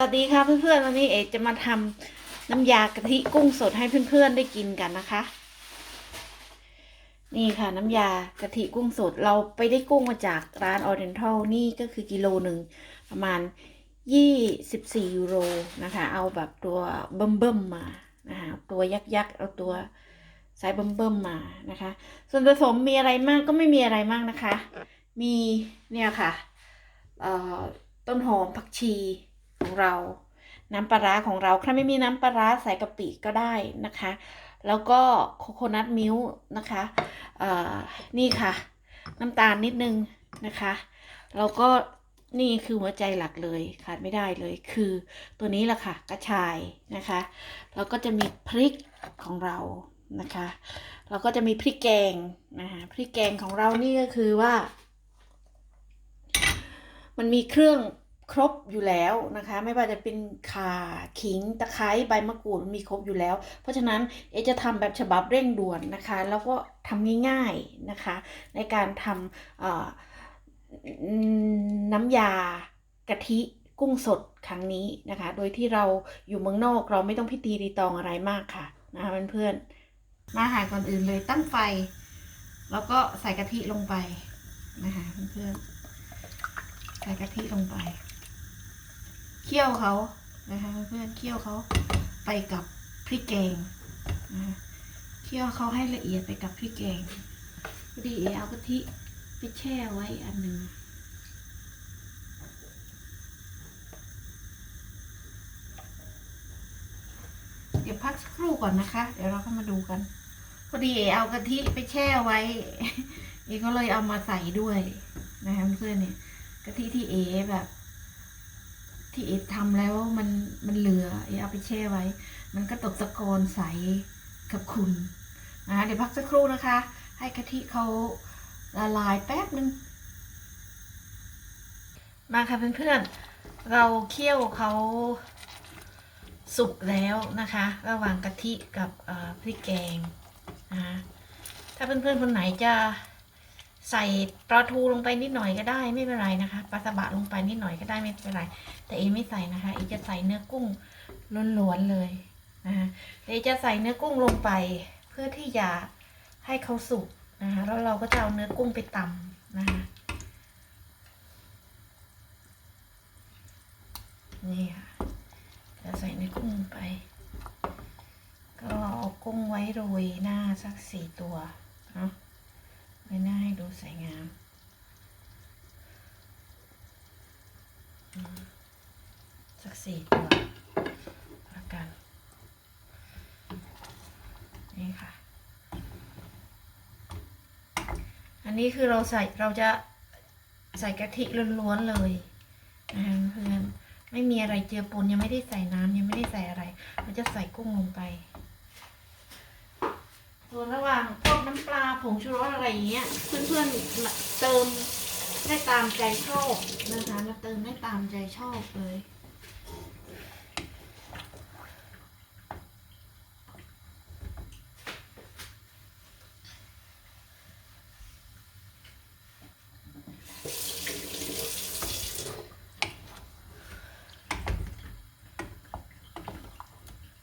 สวัสดีค่ะเพื่อนๆวันนี้เอกจะมาทำน้ำยากะทิกุ้งสดให้เพื่อนๆได้กินกันนะคะ นี่ค่ะน้ำยากะทิกุ้งสดเราไปได้กุ้งมาจากร้านออเดนทัลนี่ก็คือกิโลหนึ่งประมาณ 24 ยูโรนะคะ เอาแบบตัวเบิ่มๆมานะคะตัวยักษ์ๆเอาตัวไซส์เบิ่มๆมานะคะ ส่วนผสมมีอะไรมากก็ไม่มีอะไรมากนะคะ มีเนี่ยค่ะต้นหอมผักชี ของเรา น้ำปลาร้าของเราถ้าไม่มีน้ำปลาร้าใส่กะปิก็ได้นะคะ แล้วก็โคโคนัทมิลค์นะคะนี่ค่ะ น้ำตาลนิดนึงนะคะ แล้วก็นี่คือหัวใจหลักเลยขาดไม่ได้เลยคือตัวนี้แหละค่ะกระชายนะคะแล้วก็จะมีพริกของเรานะคะแล้วก็จะมีพริกแกงนะคะพริกแกงของเรานี่ก็คือว่า มันมีเครื่อง ครบอยู่แล้วนะคะ ไม่ว่าจะเป็นข่าขิงตะไคร้ใบมะกรูดมีครบอยู่แล้ว เพราะฉะนั้นเอจะทำแบบฉบับเร่งด่วนนะคะ แล้วก็ทำง่ายๆนะคะ ในการทำน้ำยากะทิกุ้งสดครั้งนี้นะคะ โดยที่เราอยู่เมืองนอกเราไม่ต้องพิตีรีตองอะไรมากค่ะนะคะเพื่อนๆมาหาก่อนอื่นเลยตั้งไฟ แล้วก็ใส่กะทิลงไปนะคะเพื่อนๆใส่กะทิลงไป เคี่ยวเขานะคะเพื่อนเคี่ยวเขาไปกับพริกแกงนะเคี่ยวเขาให้ละเอียดไปกับพริกแกงพอดีเอเอากะทิไปแช่ไว้อันหนึ่งเดี๋ยวพักสักครู่ก่อนนะคะ เดี๋ยวเราเข้ามาดูกัน พอดีเอเอากะทิไปแช่ไว้เอก็เลยเอามาใส่ด้วยนะคะเพื่อนเนี่ยกะทิที่เอแบบ ที่เอทำแล้วมันมันเหลือเอเอาไปแช่ไว้ มันก็ตกตะกอนใสกับคุณนะเดี๋ยวพักสักครู่นะคะ ให้กะทิเขาละลายแป๊บนึงมาค่ะเพื่อนๆ เราเคี่ยวเขาสุกแล้วนะคะ ระหว่างกะทิกับพริกแกงนะคะถ้าเพื่อนๆคนไหนจะ ใส่ปลาทูลงไปนิดหน่อยก็ได้ไม่เป็นไรนะคะปลาสบะลงไปนิดหน่อยก็ได้ไม่เป็นไร แต่เอไม่ใส่นะคะเอจะใส่เนื้อกุ้งล้วนๆเลยนะคะเอจะใส่เนื้อกุ้งลงไป เพื่อที่จะให้เขาสุกนะคะแล้วเราก็จะเอาเนื้อกุ้งไปตำนะคะนี่ค่ะจะใส่เนื้อกุ้งลงไป ก็เอากุ้งไว้โรยหน้าสักสี่ตัวเนาะ ไม่น่าให้ดูสวยงามสักสี่ตัวละกัน นี่ค่ะ อันนี้คือเราใส่เราจะใส่กะทิล้วนๆเลยนะคะเพื่อนไม่มีอะไรเจือปนยังไม่ได้ใส่น้ำยังไม่ได้ใส่อะไร เราจะใส่กุ้งลงไปส่วนระหว่าง กน้ำปลาผงชูรสอะไรอย่างเงี้ย เพื่อนๆเติมได้ตามใจชอบนะคะมาเติมได้ตามใจชอบเลย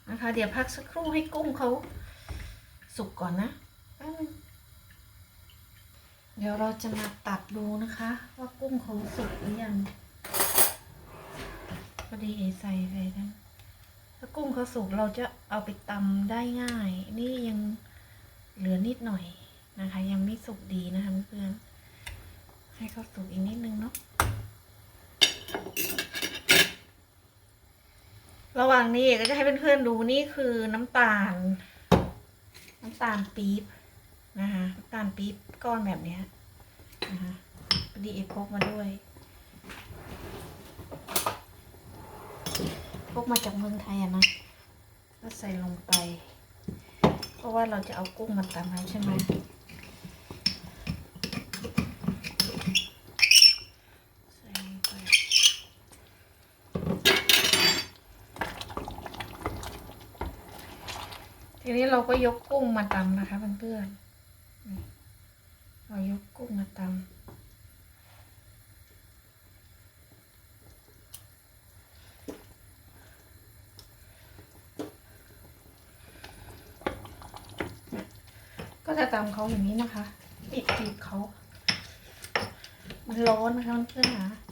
นะคะเดี๋ยวพักสักครู่ให้กุ้งเขาสุกก่อนนะ เดี๋ยวเราจะมาตัดดูนะคะ ว่ากุ้งเขาสุกหรือยังพอดีเอใส่ไปนะถ้ากุ้งเขาสุกเราจะเอาไปตำได้ง่าย นี่ยังเหลือนิดหน่อยนะคะ ยังไม่สุกดีนะคะเพื่อนให้เขาสุกอีกนิดนึงเนาะระหว่างนี้กก็จะให้เพื่อนๆดูนี่คือน้ำตาล น้ำตาลปี๊บ นะคะตาลปี๊บก้อนแบบเนี้ยนะคะพอดีเอพกมาด้วยพกมาจากเมืองไทยอะนะก็ใส่ลงไป เพราะว่าเราจะเอากุ้งมาตำแล้วใช่ไหมทีนี้เราก็ยกกุ้งมาตำนะคะเพื่อนๆ เอายกกุ้งมาตำก็จะตามเขาอย่างนี้นะคะปิดปีกเขา มันร้อนนะคะเพื่อนๆน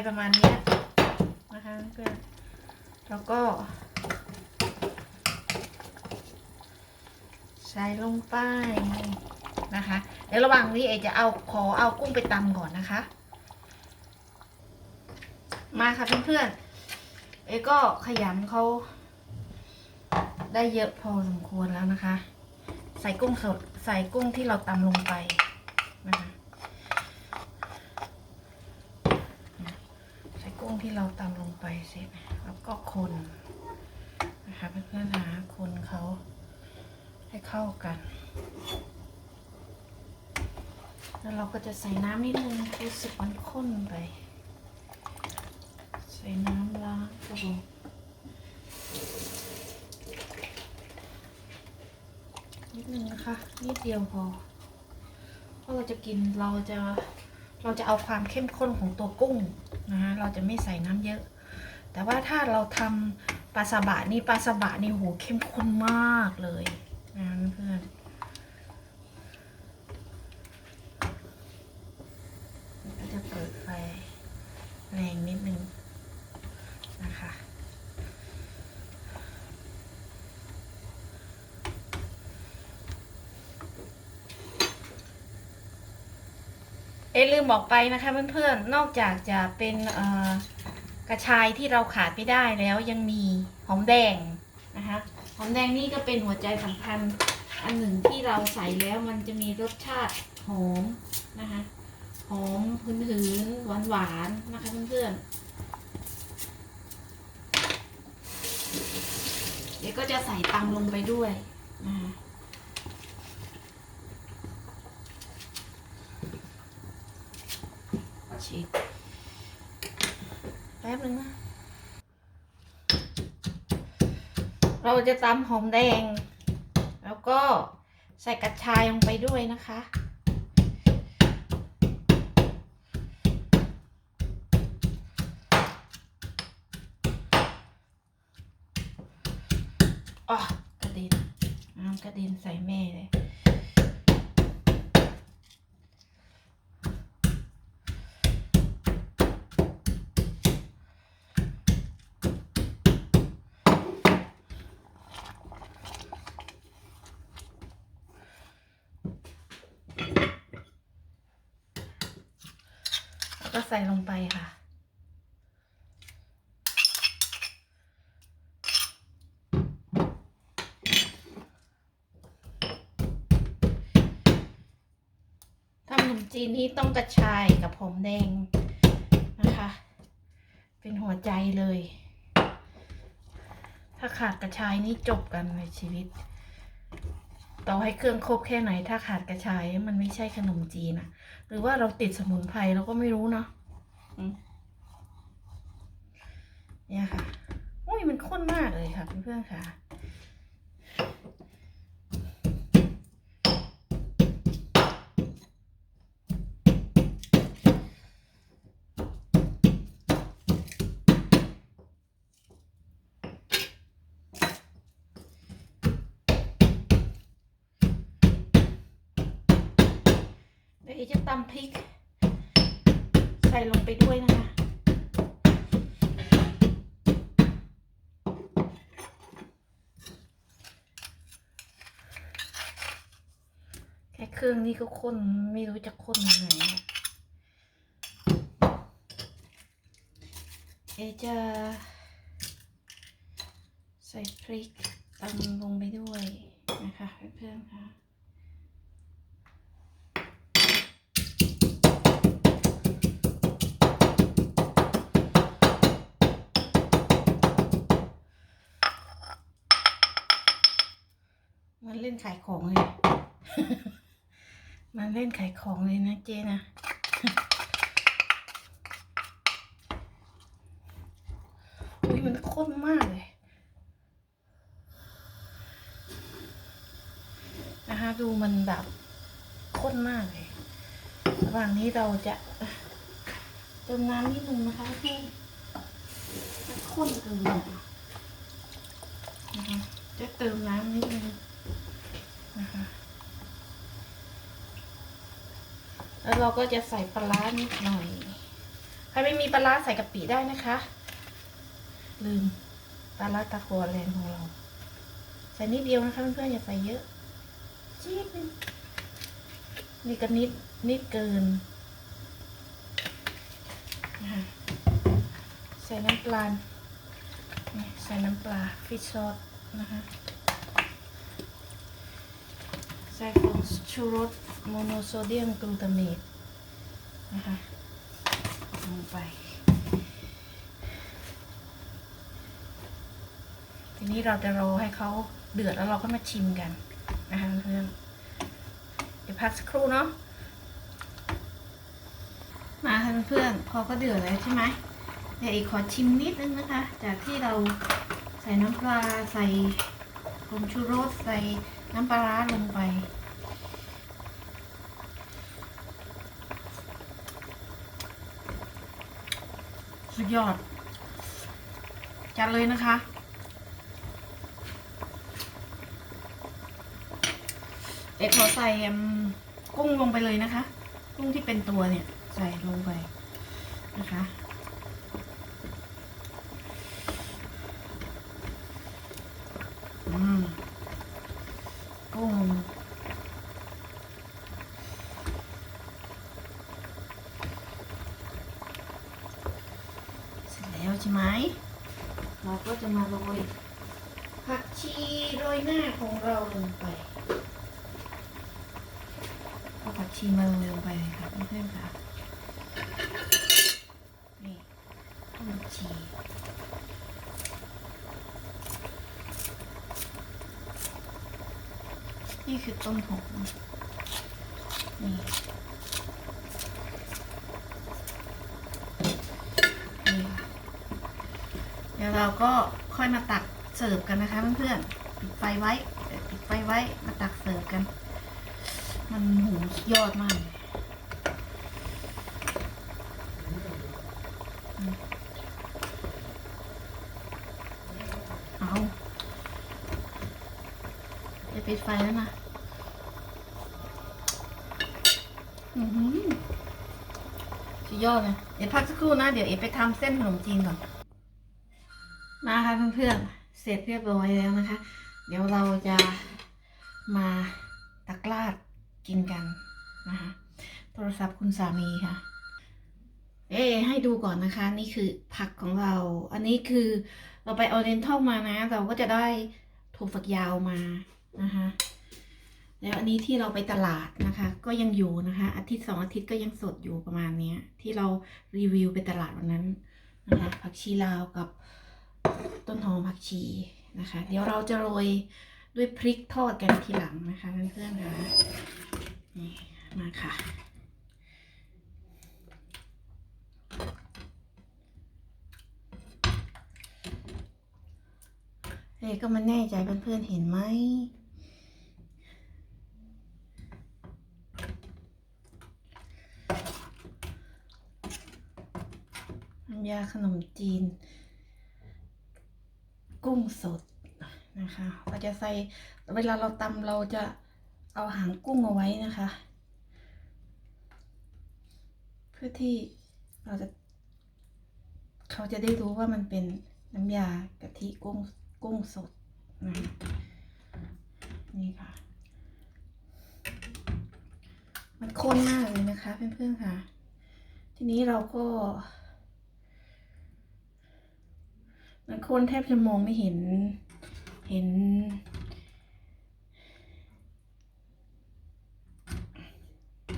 ปประมาณนี้นะคะเพื่อนแล้วก็ ใส่ลงไปนะคะ เดี๋ยวระหว่างนี้เอจะเอาขอเอากุ้งไปตำก่อนนะคะ มาค่ะเพื่อนๆ เอก็ขยำเขาได้เยอะพอสมควรแล้วนะคะ ใส่กุ้งสด ใส่กุ้งที่เราตำลงไปนะคะ ใส่กุ้งที่เราตำลงไป เสร็จแล้วก็คนนะคะเพื่อนๆนะคนเขาให้เข้ากัน แล้วเราก็จะใส่น้ำนิดนึงรู้สึกมันข้นไป ใส่น้ำล้างกระบอกนิดนึงนะคะนิดเดียวพอเพราะเราจะกินเราจะเราจะเอาความเข้มข้นของตัวกุ้งนะคะเราจะไม่ใส่น้ำเยอะ แต่ว่าถ้าเราทำปลาซาบะนี่ปลาซาบะนี่โหเข้มข้นมากเลยนะเพื่อนก็จะเปิดไฟแรงนิดนึงนะคะเอะลืมบอกไปนะคะเพื่อนๆ นอกจากจะเป็นเอ่อ กระชายที่เราขาดไม่ได้แล้วยังมีหอมแดงนะคะหอมแดงนี่ก็เป็นหัวใจสำคัญอันหนึ่งที่เราใส่แล้วมันจะมีรสชาติหอมนะคะหอมหืนหืนหวานหวานๆนะคะเพื่อนๆเดี๋ยวก็จะใส่ตำลงไปด้วยนะคะฉีกแป๊บนึงนะ เราจะตำหอมแดง แล้วก็ใส่กระชายลงไปด้วยนะคะอ๋อกระเด็นน้ำกระเด็นใส่แม่เลย ใส่ลงไปค่ะทำขนมจีนนี้ต้องกระชายกับหอมแดงนะคะ เป็นหัวใจเลย ถ้าขาดกระชายนี่จบกันในชีวิต ต่อให้เครื่องครบแค่ไหน ถ้าขาดกระชายมันไม่ใช่ขนมจีนอะหรือว่าเราติดสมุนไพรเราก็ไม่รู้เนาะ เนี่ยค่ะอุ้ยมันข้นมากเลยค่ะเพื่อนๆค่ะเดี๋ยวจะตำพริก ใส่ลงไปด้วยนะคะแค่เครื่องนี้ก็ข้นไม่รู้จะข้นยังไงเอจะใส่พริกตำลงไปด้วยนะคะเพื่อนๆค่ะ ขายของเลย มันเล่นขายของเลยนะเจนะ อุ้ยมันข้นมากเลย นะคะดูมันแบบข้นมากเลยระหว่างนี้เราจะเติมน้ำนิดนึงนะคะพี่มันข้นเกินนะคะจะเติมน้ำนิดนึง แล้วเราก็จะใส่ปลาร้านิดหน่อย ใครไม่มีปลาร้าใส่กะปิได้นะคะ ลืมปลาร้าตะกัวแรงของเรา ใส่นิดเดียวนะคะเพื่อนๆอย่าใส่เยอะจี๊ดนึงนี่ก็นิดนิดเกินนะคะใส่น้ำปลาใส่น้ำปลาฟิชซอสนะคะ ใส่ผงชูรสโมโนโซเดียมกลูตาเมตนะคะลงไป ทีนี้เราจะรอให้เขาเดือดแล้วเราก็มาชิมกันนะคะเพื่อนเดี๋ยวพักสักครู่เนาะมาค่ะเพื่อนพอก็เดือดแล้วใช่ไหมเดี๋ยวอีกขอชิมนิดนึงนะคะ จากที่เราใส่น้ำปลาใส่ผงชูรสใส่ น้ำปลาร้าลงไป สุดยอด จัดเลยนะคะ เอ็กขอใส่กุ้งลงไปเลยนะคะ กุ้งที่เป็นตัวเนี่ย ใส่ลงไปนะคะอืม กุ้ง เสร็จแล้วใช่ไหม เราก็จะมาโรยผักชีโรยหน้าของเราลงไป เอาผักชีมาโรยลงไปเลยค่ะเพื่อนๆค่ะ นี่ต้นผัก ชี นี่คือต้นหอมนี่เดี๋ยวเราก็ค่อยมาตักเสิร์ฟกันนะคะเพื่อนๆ ปิดไฟไว้ ปิดไฟไว้ มาตักเสิร์ฟกัน มันหูยอดมากเลยอืมเอาเดี๋ยว ปิดไฟแล้วนะอือหือสุดยอดเลยเดี๋ยวพักสักครู่นะ เดี๋ยวเอไปทำเส้นขนมจีนก่อน มาค่ะเพื่อนๆ เสร็จเรียบร้อยแล้วนะคะ เดี๋ยวเราจะมาตักราดกินกันนะคะ โทรศัพท์คุณสามีค่ะ เอ๊ให้ดูก่อนนะคะ นี่คือผักของเรา อันนี้คือเราไปออเรนทัลมานะ เราก็จะได้ถั่วฝักยาวมา นะคะแล้วอันนี้ที่เราไปตลาดนะคะ ก็ยังอยู่นะคะ อาทิตย์สองอาทิตย์ก็ยังสดอยู่ประมาณนี้ที่เรารีวิวไปตลาดวันนั้นนะคะผักชีลาวกับต้นหอมผักชีนะคะ เดี๋ยวเราจะโรยด้วยพริกทอดกันทีหลังนะคะเพื่อนๆค่ะนี่มาค่ะเอ้ก็มันแน่ใจเพื่อนๆเห็นไหม น้ำยาขนมจีน กุ้งสดนะคะ เราจะใส่เวลาเราตำเราจะเอาหางกุ้งเอาไว้นะคะ เพื่อที่เราจะ เขาจะได้รู้ว่ามันเป็นน้ำยากะทิกุ้งกุ้งสดนะนี่ค่ะ มันข้นมากเลยนะคะเพื่อนๆค่ะ ทีนี้เราก็ มันข้นแทบจะมองไม่เห็น เห็น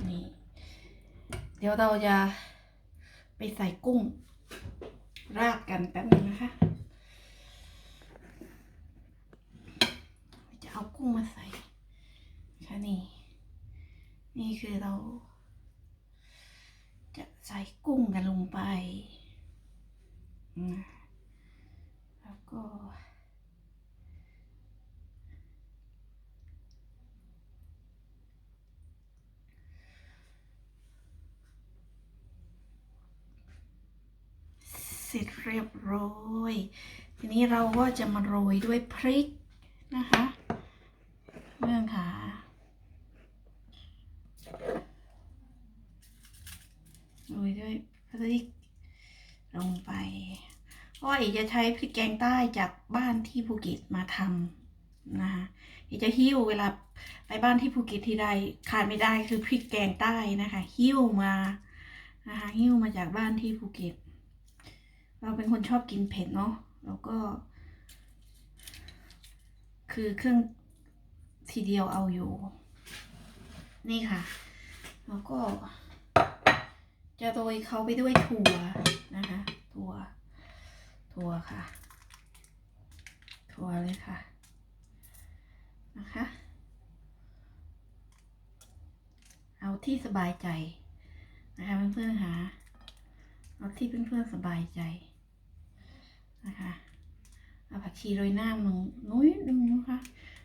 นี่ เดี๋ยวเราจะไปใส่กุ้ง ราดกันแป๊บนึงนะคะ จะเอากุ้งมาใส่ค่ะนี่ นี่คือเรา จะใส่กุ้งกันลงไป อืม ล้วก็เสร็จเรียบร้อย ทีนี้เราก็จะมาโรยด้วยพริกนะคะเพื่องค่ะโรยด้วยพริกลงไป เพราะว่าอีจะใช้พริกแกงใต้จากบ้านที่ภูเก็ตมาทำนะคะอีจะหิ้วเวลาไปบ้านที่ภูเก็ตทีใดขาดไม่ได้คือพริกแกงใต้นะคะ หิ้วมานะคะหิ้วมาจากบ้านที่ภูเก็ต เราเป็นคนชอบกินเผ็ดเนาะแล้วก็ คือเครื่องทีเดียวเอาอยู่ นี่ค่ะ แล้วก็ จะโรยเขาไปด้วยถั่วนะคะ ถั่ว ถั่วค่ะ ถั่วเลยค่ะ นะคะ เอาที่สบายใจ นะคะเพื่อนๆค่ะเอาที่เพื่อนๆสบายใจ นะคะเอาผักชีโรยหน้ามึงน้อยนึงนะคะ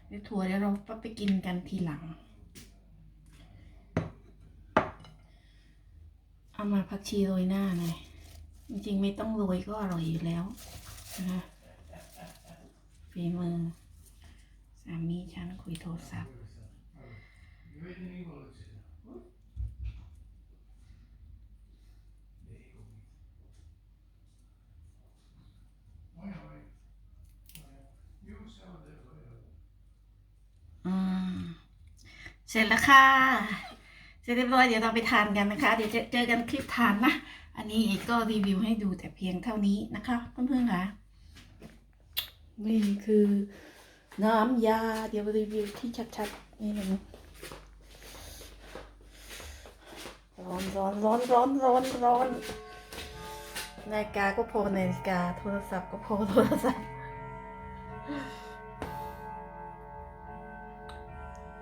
เดี๋ยวถั่วเดี๋ยวเราไปกินกันทีหลัง เอามาผักชีโรยหน้าหน่อย จริงๆ ไม่ต้องโรยก็อร่อยอยู่แล้วนะคะฝีมือ สามีฉันคุยโทรศัพท์อืมเสร็จแล้วค่ะ เสร็จเรียบร้อยเดี๋ยวเราไปทานกันนะคะ เดี๋ยวจะเจอกันคลิปทานนะ อันนี้เอกก็รีวิวให้ดูแต่เพียงเท่านี้นะคะเพื่อนๆค่ะนี่คือน้ำยาเดี๋ยวรีวิวที่ชัดๆนี่นะร้อนร้อนร้อนร้อนร้อนร้อนนาฬิกาก็โพนาฬิกาโทรศัพท์ก็โพโทรศัพท์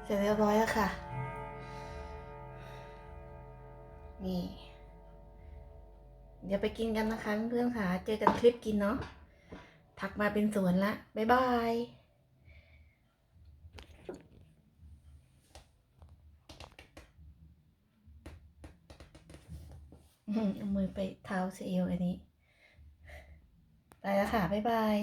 เสร็จเรียบร้อยแล้วค่ะ นี่ เดี๋ยวไปกินกันนะคะเพื่อนๆค่ะ เจอกันคลิปกินเนาะถักมาเป็นสวนละ บ๊ายบายเอามือไปเท้าเซลอันนี้ ไปแล้วค่ะ บ๊ายบาย